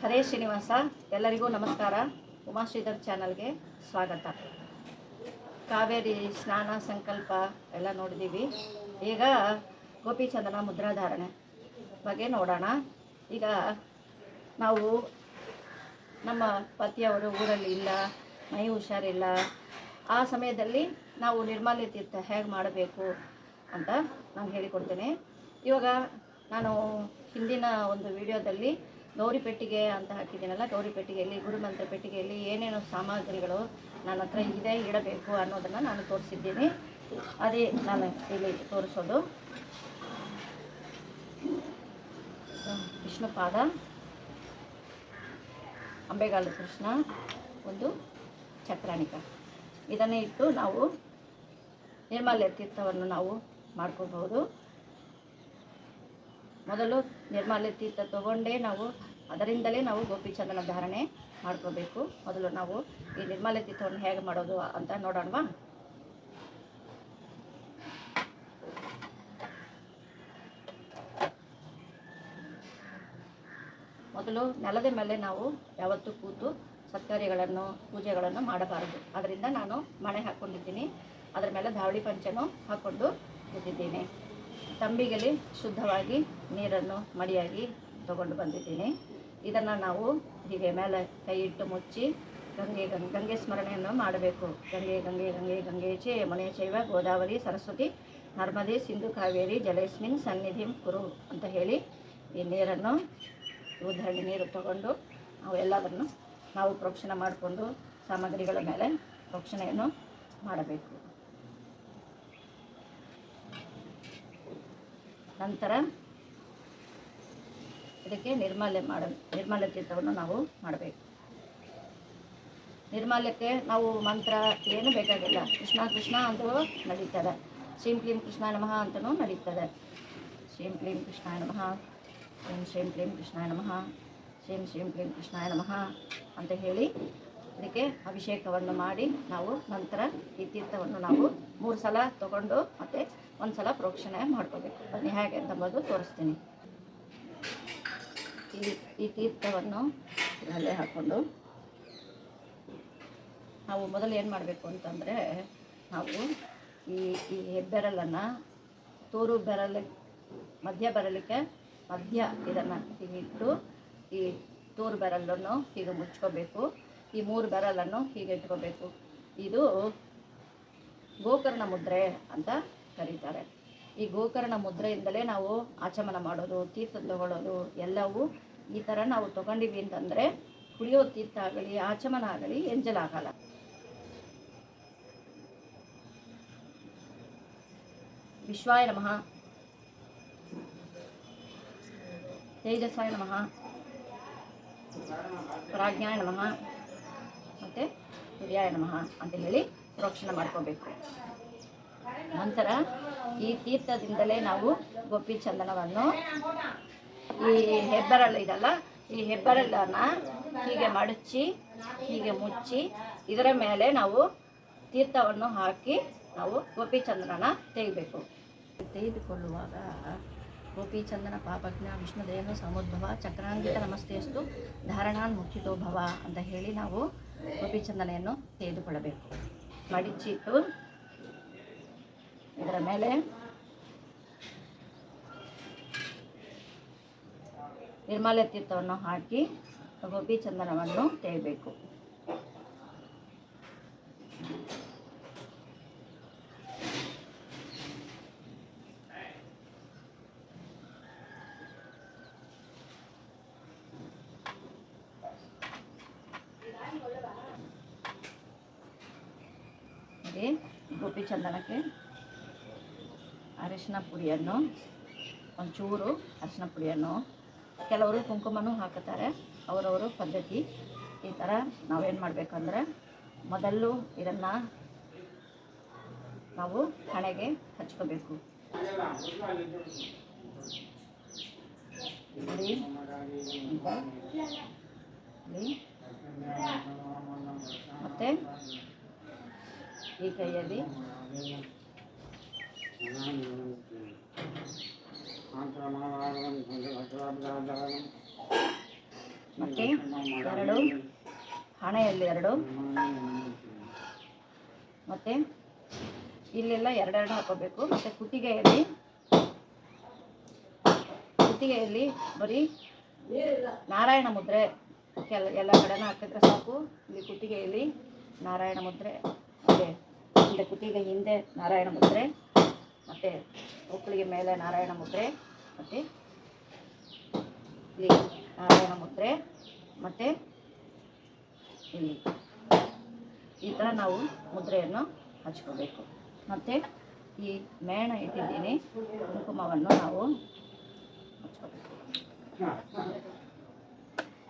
ಹರೇ ಶ್ರೀನಿವಾಸ, ಎಲ್ಲರಿಗೂ ನಮಸ್ಕಾರ. ಉಮಾಶ್ರೀಧರ್ ಚಾನಲ್ಗೆ ಸ್ವಾಗತ. ಕಾವೇರಿ ಸ್ನಾನ ಸಂಕಲ್ಪ ಎಲ್ಲ ನೋಡಿದ್ದೀವಿ. ಈಗ ಗೋಪಿಚಂದನ ಮುದ್ರಾಧಾರಣೆ ಬಗ್ಗೆ ನೋಡೋಣ. ಈಗ ನಾವು ನಮ್ಮ ಪತಿಯವರು ಊರಲ್ಲಿ ಇಲ್ಲ ಮೈ ಹುಷಾರಿಲ್ಲ. ಆ ಸಮಯದಲ್ಲಿ ನಾವು ನಿರ್ಮಾಲ್ಯ ತೀರ್ಥ ಹೇಗೆ ಮಾಡಬೇಕು ಅಂತ ನಾನು ಹೇಳಿಕೊಡ್ತೇನೆ. ಇವಾಗ ನಾನು ಹಿಂದಿನ ಒಂದು ವಿಡಿಯೋದಲ್ಲಿ ಗೌರಿ ಪೆಟ್ಟಿಗೆ ಅಂತ ಹಾಕಿದ್ದೀನಲ್ಲ, ಗೌರಿ ಪೆಟ್ಟಿಗೆಯಲ್ಲಿ, ಗುರುಮಂತ್ರ ಪೆಟ್ಟಿಗೆಯಲ್ಲಿ ಏನೇನು ಸಾಮಗ್ರಿಗಳು ನನ್ನ ಹತ್ರ ಇದೆ, ಇಡಬೇಕು ಅನ್ನೋದನ್ನು ನಾನು ತೋರಿಸಿದ್ದೀನಿ. ಅದೇ ನಾನು ಇಲ್ಲಿ ತೋರಿಸೋದು. ವಿಷ್ಣು ಪಾದ. ಅಂಬೆಗಾಲು ಕೃಷ್ಣ, ಒಂದು ಚಕ್ರಾಣಿಕ. ಇದನ್ನೇ ಇಟ್ಟು ನಾವು ನಿರ್ಮಾಲ್ಯ ತೀರ್ಥವನ್ನು ನಾವು ಮಾಡ್ಕೋಬಹುದು. ಮೊದಲು ನಿರ್ಮಾಲ್ಯ ತೀರ್ಥ ತಗೊಂಡೇ ನಾವು ಅದರಿಂದಲೇ ನಾವು ಗೋಪಿಚಂದನ ಧಾರಣೆ ಮಾಡ್ಕೋಬೇಕು. ಮೊದಲು ನಾವು ಈ ನಿರ್ಮಲ ತೀರ್ಥವನ್ನು ಹೇಗೆ ಮಾಡೋದು ಅಂತ ನೋಡೋಣವಾ? ಮೊದಲು ನೆಲದ ಮೇಲೆ ನಾವು ಯಾವತ್ತೂ ಕೂತು ಸತ್ಕಾರ್ಯಗಳನ್ನು, ಪೂಜೆಗಳನ್ನು ಮಾಡಬಾರದು. ಅದರಿಂದ ನಾನು ಮಣೆ ಹಾಕ್ಕೊಂಡಿದ್ದೀನಿ ಅದರ ಮೇಲೆ ಧಾವಳಿ ಪಂಚನು ಹಾಕ್ಕೊಂಡು ಕೂತಿದ್ದೀನಿ ತಂಬಿಗೆಲಿ ಶುದ್ಧವಾಗಿ ನೀರನ್ನು ಮಡಿಯಾಗಿ ತಗೊಂಡು ಬಂದಿದ್ದೀನಿ. ಇದನ್ನು ನಾವು ಹೀಗೆ ಮೇಲೆ ಕೈ ಇಟ್ಟು ಮುಚ್ಚಿ ಗಂಗೆ ಗಂಗೆ ಗಂಗೆ ಸ್ಮರಣೆಯನ್ನು ಮಾಡಬೇಕು. ಗಂಗೆ ಗಂಗೆ ಗಂಗೆ ಗಂಗೆ ಚೇ ಯಮುನೆ ಚೈವ, ಗೋದಾವರಿ, ಸರಸ್ವತಿ, ನರ್ಮದೆ, ಸಿಂಧು, ಕಾವೇರಿ ಜಲೇಸ್ಮಿನ್ ಸನ್ನಿಧಿ, ಕುರು ಅಂತ ಹೇಳಿ ಈ ನೀರನ್ನು ಉದಾಹರಣೆ ನೀರು ತಗೊಂಡು ನಾವು ಎಲ್ಲವನ್ನು ನಾವು ಪ್ರೋಕ್ಷಣ ಮಾಡಿಕೊಂಡು ಸಾಮಗ್ರಿಗಳ ಮೇಲೆ ಪ್ರೋಕ್ಷಣೆಯನ್ನು ಮಾಡಬೇಕು. ನಂತರ ಇದಕ್ಕೆ ನಿರ್ಮಾಲ್ಯ ಮಾಡ ನಿರ್ಮಾಲ್ಯ ತೀರ್ಥವನ್ನು ನಾವು ಮಾಡಬೇಕು. ನಿರ್ಮಾಲ್ಯಕ್ಕೆ ನಾವು ಮಂತ್ರ ಏನು ಬೇಕಾಗಿಲ್ಲ. ಕೃಷ್ಣ ಕೃಷ್ಣ ಅಂತೂ ನಡೀತದೆ. ಶ್ರೀಂ ಕ್ಲೀಂ ಕೃಷ್ಣ ನಮಃ ಅಂತಲೂ ನಡೀತದೆ. ಶ್ರೀಂ ಕ್ಲೀಂ ಕೃಷ್ಣ ನಮಃ, ಶ್ರೀಂ ಶ್ರೀಂ ಕ್ಲೀಂ ಕೃಷ್ಣ ನಮಃ, ಶ್ರೀಂ ಶ್ರೀಂ ಕ್ಲೀಂ ಕೃಷ್ಣ ನಮಃ ಅಂತ ಹೇಳಿ ಇದಕ್ಕೆ ಅಭಿಷೇಕವನ್ನು ಮಾಡಿ ನಾವು ನಂತರ ಈ ತೀರ್ಥವನ್ನು ನಾವು ಮೂರು ಸಲ ತಗೊಂಡು ಮತ್ತು ಒಂದು ಸಲ ಪ್ರೋಕ್ಷಣೆ ಮಾಡ್ಕೋಬೇಕು ಅದನ್ನ ಹೇಗೆ ಅಂತಂಬೋದು ತೋರಿಸ್ತೀನಿ. ಈ ತೀರ್ಥವನ್ನು ಅಲ್ಲೇ ಹಾಕ್ಕೊಂಡು ನಾವು ಮೊದಲು ಏನು ಮಾಡಬೇಕು ಅಂತಂದರೆ ನಾವು ಈ ಈ ಹೆಬ್ಬೆರಲನ್ನು ತೂರು ಬೆರಳು, ಮಧ್ಯ ಬರಲಿಕ್ಕೆ ಮಧ್ಯ ಇದನ್ನು ಹೀಗೆ ಇಟ್ಟು ಈ ತೂರು ಬೆರಲನ್ನು ಹೀಗೆ ಮುಚ್ಕೋಬೇಕು. ಈ ಮೂರು ಬೆರಲನ್ನು ಹೀಗೆ ಇಟ್ಕೋಬೇಕು. ಇದು ಗೋಕರ್ಣ ಮುದ್ರೆ ಅಂತ ಕರೀತಾರೆ. ಈ ಗೋಕರ್ಣ ಮುದ್ರೆಯಿಂದಲೇ ನಾವು ಆಚಮನ ಮಾಡೋದು, ತೀರ್ಥ ತಗೊಳ್ಳೋದು ಎಲ್ಲವೂ ಈ ಥರ ನಾವು ತಗೊಂಡಿವಿ ಅಂತಂದರೆ ಕುಡಿಯೋ ತೀರ್ಥ ಆಗಲಿ, ಆಚಮನ ಆಗಲಿ ಎಂಜಲಾಗಲ್ಲ ವಿಶ್ವಾಯ ನಮಃ. ತೇಜಸ್ವಾಯ ನಮಃ. ಪ್ರಾಜ್ಞಾಯ ನಮಃ. ಮತ್ತು ಸೂರ್ಯಾಯ ನಮಃ ಅಂತ ಹೇಳಿ ಪ್ರೋಕ್ಷಣೆ ಮಾಡ್ಕೋಬೇಕು. ನಂತರ ಈ ತೀರ್ಥದಿಂದಲೇ ನಾವು ಗೋಪಿ ಚಂದನವನ್ನು ಈ ಹೆಬ್ಬರಳು ಇದಲ್ಲ, ಈ ಹೆಬ್ಬರಳನ್ನ ಹೀಗೆ ಮಡಚಿ, ಹೀಗೆ ಮುಚ್ಚಿ ಇದರ ಮೇಲೆ ನಾವು ತೀರ್ಥವನ್ನು ಹಾಕಿ ನಾವು ಗೋಪಿ ಚಂದನನ ತೆಗಿಬೇಕು. ತೆಗೆದುಕೊಳ್ಳುವಾಗ ಗೋಪಿ ಚಂದನ ಪಾಪಜ್ಞ ವಿಷ್ಣುದೇನು ಸಮೋದ್ಭವ ಚಕ್ರಾಂಗಿತ ನಮಸ್ತೆಯಸ್ತು ಧಾರಣಾನ್ ಮುಖ್ಯತೋಭವ ಭವ ಅಂತ ಹೇಳಿ ನಾವು ಗೋಪಿ ಚಂದನೆಯನ್ನು ತೆಗೆದುಕೊಳ್ಳಬೇಕು. ಮಡಿಚಿಟ್ಟು ಇದರ ಮೇಲೆ. ನಿರ್ಮಾಲ್ಯ ತೀರ್ಥವನ್ನು ಹಾಕಿ ಗೋಪಿ ಚಂದನವನ್ನು ತೆಗಿಬೇಕು ನೋಡಿ ಗೋಪಿ ಚಂದನಕ್ಕೆ ಅರಿಶಿನ ಪುಡಿಯನ್ನು, ಒಂಚೂರು ಅರಿಶಿನ ಪುಡಿಯನ್ನು. ಕೆಲವರು ಕುಂಕುಮನೂ ಹಾಕುತ್ತಾರೆ. ಅವರವರು ಪದ್ಧತಿ ಈ ಥರ ನಾವೇನು ಮಾಡಬೇಕಂದ್ರೆ ಮೊದಲು ಇದನ್ನು ನಾವು ಹಣೆಗೆ ಹಚ್ಕೋಬೇಕು. ಮತ್ತೆ ಈ ಕೈಯಲ್ಲಿ ಮತ್ತು ಎರಡು ಹಣೆಯಲ್ಲಿ ಎರಡು. ಮತ್ತೆ ಇಲ್ಲೆಲ್ಲ ಎರಡೆರಡು ಹಾಕೋಬೇಕು. ಮತ್ತೆ ಕುತ್ತಿಗೆಯಲ್ಲಿ ಕುತ್ತಿಗೆಯಲ್ಲಿ ಬರೀ ನಾರಾಯಣ ಮುದ್ರೆ ಕೆಲ, ಎಲ್ಲ ಕಡೆನ ಹಾಕಿದ್ರೆ ಸಾಕು. ಇಲ್ಲಿ ಕುತ್ತಿಗೆಯಲ್ಲಿ ನಾರಾಯಣ ಮುದ್ರೆ ಮತ್ತು ಹಿಂದೆ ಕುತ್ತಿಗೆ ಹಿಂದೆ ನಾರಾಯಣ ಮುದ್ರೆ. ಮತ್ತು ಒಕ್ಕಳಿಗೆ ಮೇಲೆ ನಾರಾಯಣ ಮುದ್ರೆ, ಮತ್ತು ಇಲ್ಲಿ ನಾರಾಯಣ ಮುದ್ರೆ, ಮತ್ತು ಇಲ್ಲಿ ಈ ಥರ ನಾವು ಮುದ್ರೆಯನ್ನು ಹಚ್ಕೋಬೇಕು. ಮತ್ತು ಈ ಮೇಣ ಇಟ್ಟಿದ್ದೀನಿ, ಕುಂಕುಮವನ್ನು ನಾವು ಹಚ್ಕೋಬೇಕು.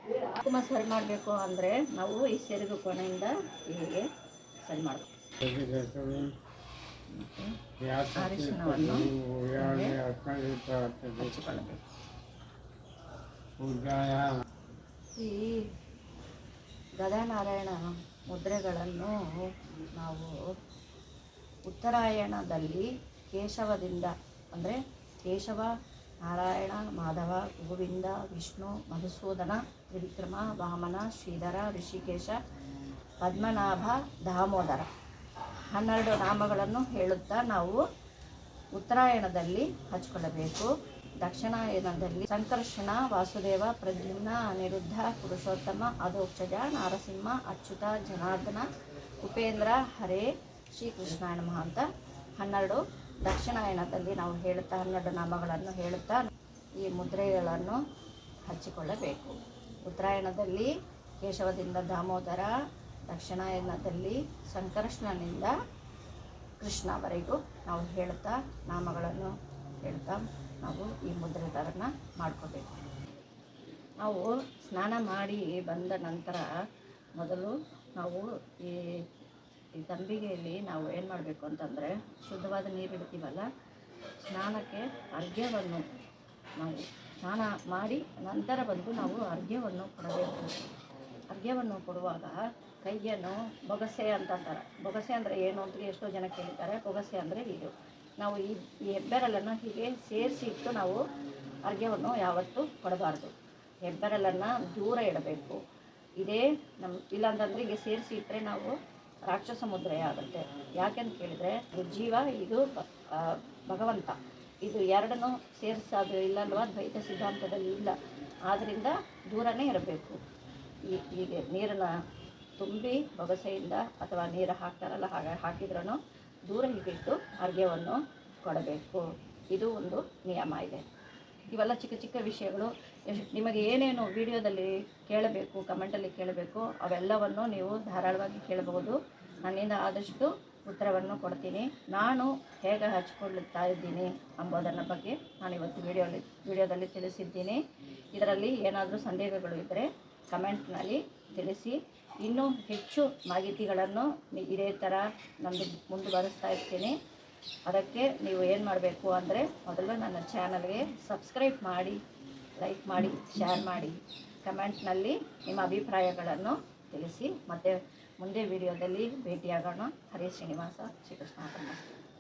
ಕುಂಕುಮ ಸರಿ ಮಾಡಬೇಕು ಅಂದರೆ ನಾವು ಈ ಸೆರಗು ಕೊನೆಯಿಂದ ಹೀಗೆ ಸರಿ ಮಾಡಬೇಕು. ಅರಿಶಿಣವನ್ನು ಹಚ್ಚಿಕೊಳ್ಳಬೇಕು. ಈ ಗದಾನಾರಾಯಣ ಮುದ್ರೆಗಳನ್ನು ನಾವು ಉತ್ತರಾಯಣದಲ್ಲಿ ಕೇಶವದಿಂದ ಅಂದರೆ ಕೇಶವ ನಾರಾಯಣ ಮಾಧವ ಗೋವಿಂದ ವಿಷ್ಣು ಮಧುಸೂದನ ತ್ರಿವಿಕ್ರಮ ವಾಮನ ಶ್ರೀಧರ ಋಷಿಕೇಶ ಪದ್ಮನಾಭ ದಾಮೋದರ. ಹನ್ನೆರಡು ನಾಮಗಳನ್ನು ಹೇಳುತ್ತಾ ನಾವು ಉತ್ತರಾಯಣದಲ್ಲಿ ಹಚ್ಕೊಳ್ಳಬೇಕು. ದಕ್ಷಿಣಾಯನದಲ್ಲಿ ಸಂಕರ್ಷಣ, ವಾಸುದೇವ, ಪ್ರದ್ಯುಮ್ನ, ಅನಿರುದ್ಧ, ಪುರುಷೋತ್ತಮ, ಅಧೋಕ್ಷಜ, ನಾರಸಿಂಹ, ಅಚ್ಯುತ, ಜನಾರ್ದನ, ಉಪೇಂದ್ರ, ಹರೇ ಶ್ರೀಕೃಷ್ಣ ನಮಃ ಅಂತ ಹನ್ನೆರಡು ದಕ್ಷಿಣಾಯನದಲ್ಲಿ ನಾವು ಹೇಳುತ್ತಾ ಹನ್ನೆರಡು ನಾಮಗಳನ್ನು ಹೇಳುತ್ತಾ ಈ ಮುದ್ರೆಗಳನ್ನು ಹಚ್ಚಿಕೊಳ್ಳಬೇಕು ಉತ್ತರಾಯಣದಲ್ಲಿ ಕೇಶವದಿಂದ ದಾಮೋದರ ದಕ್ಷಿಣಾಯನದಲ್ಲಿ ಸಂಕರ್ಷಣನಿಂದ ಕೃಷ್ಣವರೆಗೂ ನಾವು ಹೇಳ್ತಾ ನಾಮಗಳನ್ನು ಹೇಳ್ತಾ ನಾವು ಈ ಮುದ್ರೆಗಳನ್ನು ಮಾಡ್ಕೋಬೇಕು. ನಾವು ಸ್ನಾನ ಮಾಡಿ ಬಂದ ನಂತರ ಮೊದಲು ನಾವು ಈ ಈ ತಂಬಿಗೆಯಲ್ಲಿ ನಾವು ಏನು ಮಾಡಬೇಕು ಅಂತಂದರೆ ಶುದ್ಧವಾದ ನೀರು ಇಡ್ತೀವಲ್ಲ ಸ್ನಾನಕ್ಕೆ ಅರ್ಘ್ಯವನ್ನು ನಾವು ಸ್ನಾನ ಮಾಡಿ ನಂತರ ಬಂದು ನಾವು ಅರ್ಘ್ಯವನ್ನು ಕೊಡಬೇಕು. ಅರ್ಘ್ಯವನ್ನು ಕೊಡುವಾಗ ಕೈಯನ್ನು ಬೊಗಸೆ ಅಂತ ಅಂತಾರೆ. ಬೊಗಸೆ ಅಂದರೆ ಏನು ಅಂತ ಎಷ್ಟೋ ಜನ ಕೇಳಿದ್ದಾರೆ ಬೊಗಸೆ ಅಂದರೆ ಇದು. ನಾವು ಈ ಈ ಹೆಬ್ಬೆರಳನ್ನು ಹೀಗೆ ಸೇರಿಸಿ ಇಟ್ಟು ನಾವು ಅರ್ಘ್ಯವನ್ನು ಯಾವತ್ತೂ ಕೊಡಬಾರ್ದು. ಹೆಬ್ಬೆರಲನ್ನು ದೂರ ಇಡಬೇಕು. ಇದೇ ನಮ್ಮ ಇಲ್ಲಾಂತಂದರೆ ಈಗ ಸೇರಿಸಿ ಇಟ್ಟರೆ ನಾವು ರಾಕ್ಷಸ ಮುದ್ರೆ ಆಗುತ್ತೆ. ಯಾಕೆಂತ ಕೇಳಿದರೆ ಜೀವ, ಇದು ಭಗವಂತ. ಇದು ಎರಡನ್ನೂ ಸೇರಿಸೋದು ಇಲ್ಲಲ್ವಾ ದ್ವೈತ ಸಿದ್ಧಾಂತದಲ್ಲಿ ಇಲ್ಲ. ಆದ್ದರಿಂದ ದೂರನೇ ಇರಬೇಕು. ಈ ಹೀಗೆ ನೀರನ್ನು ತುಂಬಿ ಬೊಗಸೆಯಿಂದ ಅಥವಾ ನೀರು ಹಾಕ್ತಾರಲ್ಲ, ಹಾಗೆ ಹಾಕಿದ್ರೂ ದೂರ ಹಿಡಿದು ಅರ್ಘ್ಯವನ್ನು ಕೊಡಬೇಕು. ಇದು ಒಂದು ನಿಯಮ ಇದೆ. ಇವೆಲ್ಲ ಚಿಕ್ಕ ಚಿಕ್ಕ ವಿಷಯಗಳು. ನಿಮಗೆ ಏನೇನು ವಿಡಿಯೋದಲ್ಲಿ ಕೇಳಬೇಕು, ಕಮೆಂಟಲ್ಲಿ ಕೇಳಬೇಕು, ಅವೆಲ್ಲವನ್ನು ನೀವು ಧಾರಾಳವಾಗಿ ಕೇಳಬಹುದು. ನನ್ನಿಂದ ಆದಷ್ಟು ಉತ್ತರವನ್ನು ಕೊಡ್ತೀನಿ. ನಾನು ಹೇಗೆ ಹಚ್ಕೊಳ್ಳುತ್ತಾ ಇದ್ದೀನಿ ಅಂಬೋದರ ಬಗ್ಗೆ ನಾನು ಇವತ್ತು ವಿಡಿಯೋಲಿ, ವಿಡಿಯೋದಲ್ಲಿ ತಿಳಿಸಿದ್ದೀನಿ. ಇದರಲ್ಲಿ ಏನಾದರೂ ಸಂದೇಹಗಳು ಇದ್ದರೆ ಕಮೆಂಟ್ನಲ್ಲಿ ತಿಳಿಸಿ. ಇನ್ನೂ ಹೆಚ್ಚು ಮಾಹಿತಿಗಳನ್ನು ಇದೇ ಥರ ನಮ್ಮದು ಮುಂದುವರಿಸ್ತಾ ಇರ್ತೀನಿ. ಅದಕ್ಕೆ ನೀವು ಏನು ಮಾಡಬೇಕು ಅಂದರೆ ಮೊದಲು ನನ್ನ ಚಾನಲ್ಗೆ ಸಬ್ಸ್ಕ್ರೈಬ್ ಮಾಡಿ, ಲೈಕ್ ಮಾಡಿ, ಶೇರ್ ಮಾಡಿ. ಕಮೆಂಟ್ನಲ್ಲಿ ನಿಮ್ಮ ಅಭಿಪ್ರಾಯಗಳನ್ನು ತಿಳಿಸಿ. ಮತ್ತು ಮುಂದೆ ವಿಡಿಯೋದಲ್ಲಿ ಭೇಟಿಯಾಗೋಣ. ಹರಿ ಶ್ರೀನಿವಾಸ, ಶ್ರೀಕೃಷ್ಣ